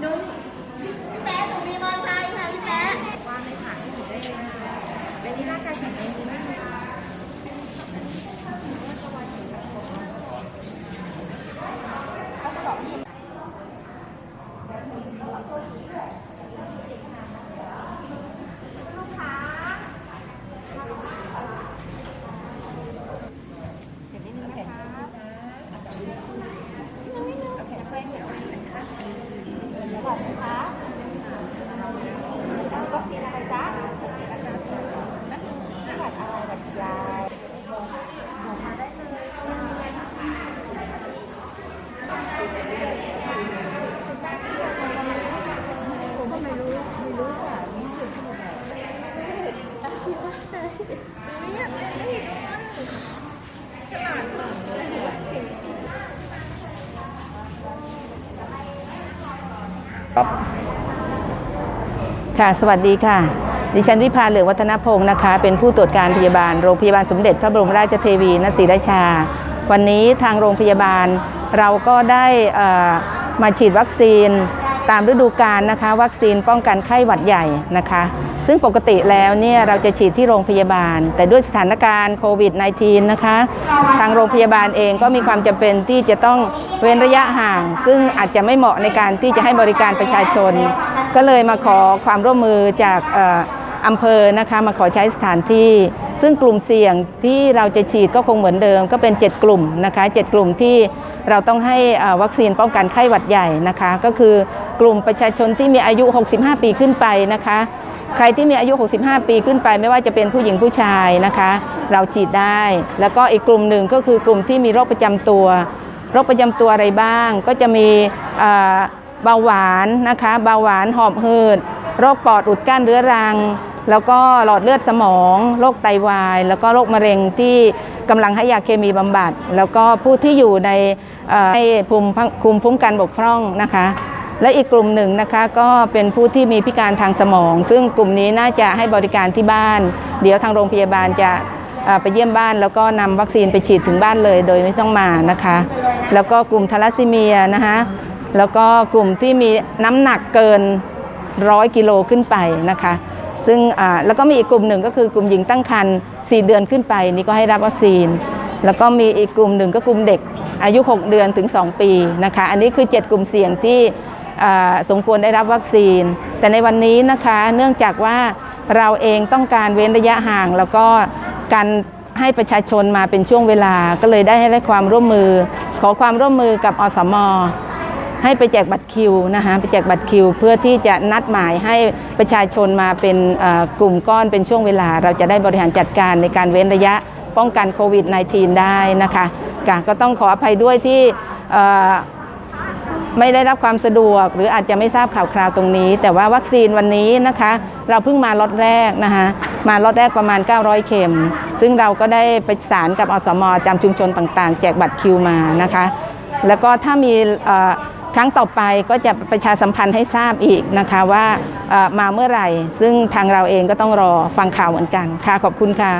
หนูพี่แป๊ะหนูมีมอไซค์ค่ะพี่แป๊ะว่างเลยค่ะให้หนูได้เลยค่ะเป็นนี้ร่างกายแข็งแรงดีไหม คะวัคซีนอะไรจ๊ะจังหวัดอะไรบัตรยายผมก็ไม่รู้ ไม่รู้ว่ามีอยู่ที่ไหนอาชีวะไหนอยากเล่นได้ฉลาดมาก ครับ ค่ะ สวัสดีค่ะ ดิฉันวิภาเหลืองวัฒนพงศ์นะคะ เป็นผู้ตรวจการพยาบาลโรงพยาบาลสมเด็จพระบรมราชเทวีณศรีราชา วันนี้ทางโรงพยาบาลเราก็ได้มาฉีดวัคซีนตามฤดูกาลนะคะ วัคซีนป้องกันไข้หวัดใหญ่นะคะ ซึ่งปกติแล้วเนี่ยเราจะฉีดที่โรงพยาบาล แต่ด้วยสถานการณ์โควิด -19 นะคะ ทางโรงพยาบาลเองก็มีความจำเป็นที่จะต้องเว้นระยะห่าง ซึ่งอาจจะไม่เหมาะในการที่จะให้บริการประชาชน ก็เลยมาขอความร่วมมือจากอำเภอนะคะมาขอใช้สถานที่ ซึ่งกลุ่มเสี่ยงที่เราจะฉีดก็คงเหมือนเดิม ก็เป็น 7 กลุ่มนะคะ7กลุ่มที่เราต้องให้วัคซีนป้องกันไข้หวัดใหญ่นะคะ ก็คือกลุ่มประชาชนที่มีอายุ 65 ปีขึ้นไปนะคะ ใครที่มีอายุ 65 ปีขึ้นไป ไม่ว่าจะเป็นผู้หญิงผู้ชายนะคะ เราฉีดได้ แล้วก็อีกกลุ่มหนึ่งก็คือกลุ่มที่มีโรคประจำตัว โรคประจำตัวอะไรบ้าง ก็จะมี เบาหวานนะคะ เบาหวานหอบหืด โรคปอดอุดกั้นเรื้อรัง แล้วก็หลอดเลือดสมอง โรคไตวาย แล้วก็โรคมะเร็งที่กำลังให้ยาเคมีบำบัด แล้วก็ผู้ที่อยู่ในให้ภูมิคุมภูมิกันบกพร่องนะคะ และอีกกลุ่มหนึ่งนะคะก็เป็นผู้ที่มีพิการทางสมอง ซึ่งกลุ่มนี้น่าจะให้บริการที่บ้าน เดี๋ยวทางโรงพยาบาลจะไปเยี่ยมบ้านแล้วก็นำวัคซีนไปฉีดถึงบ้านเลยโดยไม่ต้องมานะคะ แล้วก็กลุ่มทาลัสซีเมียนะคะ แล้วก็กลุ่มที่มีน้ำหนักเกินร้อยกิโลขึ้นไปนะคะ ซึ่งแล้วก็มีอีกกลุ่มหนึ่งก็คือกลุ่มหญิงตั้งครรภ์4เดือนขึ้นไปนี่ก็ให้รับวัคซีน แล้วก็มีอีกกลุ่มหนึ่งก็กลุ่มเด็กอายุ 6 เดือนถึง 2 ปีนะคะ อันนี้คือ 7 กลุ่มเสี่ยงที่สมควรได้รับวัคซีน แต่ในวันนี้นะคะเนื่องจากว่าเราเองต้องการเว้นระยะห่าง แล้วก็การให้ประชาชนมาเป็นช่วงเวลาก็เลยได้ให้ความร่วมมือ ขอความร่วมมือกับอสม ให้ไปแจกบัตรคิวนะคะไปแจกบัตรคิว เพื่อที่จะนัดหมายให้ประชาชนมาเป็นกลุ่มก้อนเป็นช่วงเวลา เราจะได้บริหารจัดการในการเว้นระยะป้องกันโควิด -19 ได้นะคะก็ต้องขออภัยด้วยที่ไม่ได้รับความสะดวก หรืออาจจะไม่ทราบข่าวคราวตรงนี้ แต่ว่าวัคซีนวันนี้นะคะ เราเพิ่งมาล็อตแรกนะคะมาล็อตแรกประมาณ 900 เข็ม ซึ่งเราก็ได้ประสานกับอสมจำชุมชนต่าง ๆ แจกบัตรคิวมานะคะ แล้วก็ถ้ามี ครั้งต่อไปก็จะประชาสัมพันธ์ให้ทราบอีกนะคะว่ามาเมื่อไหร่ ซึ่งทางเราเองก็ต้องรอฟังข่าวเหมือนกันค่ะขอบคุณค่ะ